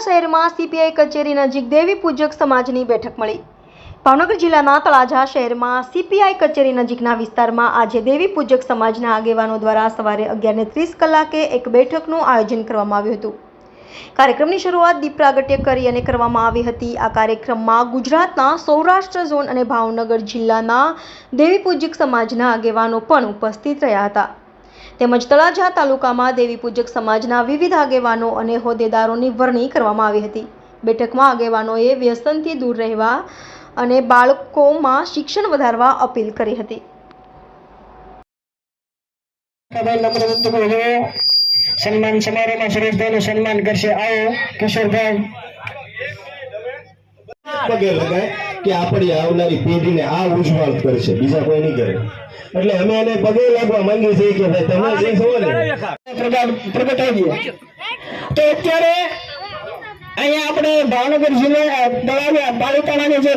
શહેરમાં સીપીઆઈ કચેરી નજીક દેવી પૂજક સમાજની બેઠક મળી. ભાવનગર જિલ્લાના તળાજા શહેરમાં સીપીઆઈ કચેરી નજીકના વિસ્તારમાં આજે દેવી પૂજક સમાજના આગેવાનો દ્વારા સવારે અગિયારને ત્રીસ કલાકે એક બેઠકનું આયોજન કરવામાં આવ્યું હતું. કાર્યક્રમની શરૂઆત દીપ પ્રાગટ્ય કરી અને કરવામાં આવી હતી. આ કાર્યક્રમમાં ગુજરાતના સૌરાષ્ટ્ર ઝોન અને ભાવનગર જિલ્લાના દેવી પૂજક સમાજના આગેવાનો પણ ઉપસ્થિત રહ્યા હતા. તેમજ તળાજા તાલુકામાં દેવી પૂજક સમાજના વિવિધ આગેવાનો અને હોદ્દેદારોની વરણી કરવામાં આવી હતી. બેઠકમાં આગેવાનોએ વ્યસનથી દૂર રહેવા અને બાળકોમાં શિક્ષણ વધારવા અપીલ કરી હતી. સન્માન સમારોહમાં સુરેશભાઈનું સન્માન કરશે. આવો કિશોરભાઈ. પગે લગાય કે આપણી આવનારી પેઢીને આ ઉજ્જવળ કરશે. બીજા કોઈ નહીં કરે. એટલે અમે એને પગે લાગવા માંગીએ છીએ કે ભાઈ તમે જે છો ને, પ્રગટ પ્રગટાવીએ તો અત્યારે અહીંયા આપણે ભાવનગર જિલ્લા તળાવ પાલિતાણાની જે